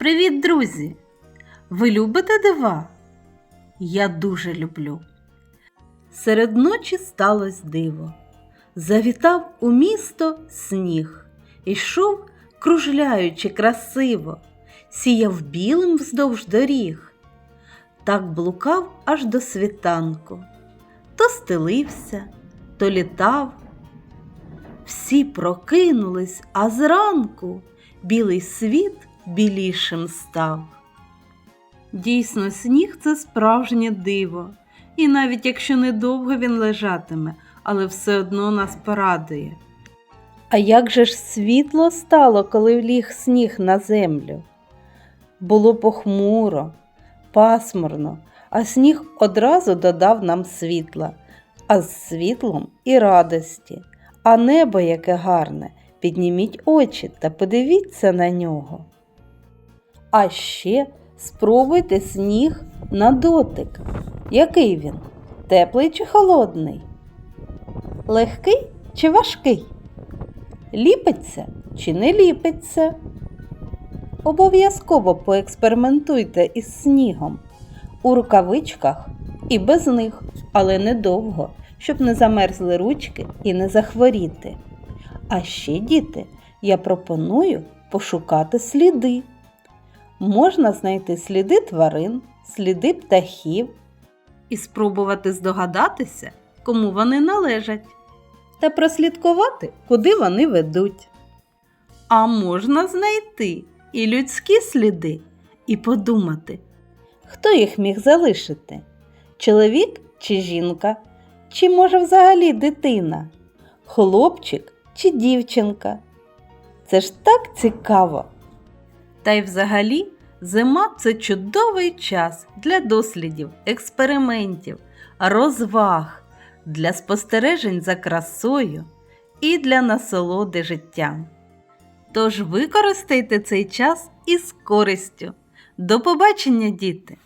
Привіт, друзі! Ви любите дива? Я дуже люблю. Серед ночі сталося диво. Завітав у місто сніг, Ішов, кружляючи красиво, сіяв білим вздовж доріг. Так блукав аж до світанку, то стелився, то літав. Всі прокинулись, а зранку білий світ білішим став. Дійсно, сніг це справжнє диво, і навіть якщо недовго він лежатиме, але все одно нас порадує. А як же ж світло стало, коли ліг сніг на землю? Було похмуро, пасмурно, а сніг одразу додав нам світла, а з світлом і радості. А небо яке гарне, підніміть очі та подивіться на нього. А ще спробуйте сніг на дотик. Який він? Теплий чи холодний? Легкий чи важкий? Ліпиться чи не ліпиться? Обов'язково поекспериментуйте із снігом у рукавичках і без них, але недовго, щоб не замерзли ручки і не захворіти. А ще, діти, я пропоную пошукати сліди. Можна знайти сліди тварин, сліди птахів і спробувати здогадатися, кому вони належать, та прослідкувати, куди вони ведуть. А можна знайти і людські сліди, і подумати, хто їх міг залишити? Чоловік чи жінка, чи може взагалі дитина, хлопчик чи дівчинка? Це ж так цікаво. Та й взагалі зима це чудовий час для дослідів, експериментів, розваг, для спостережень за красою і для насолоди життям. Тож використайте цей час із користю. До побачення, діти!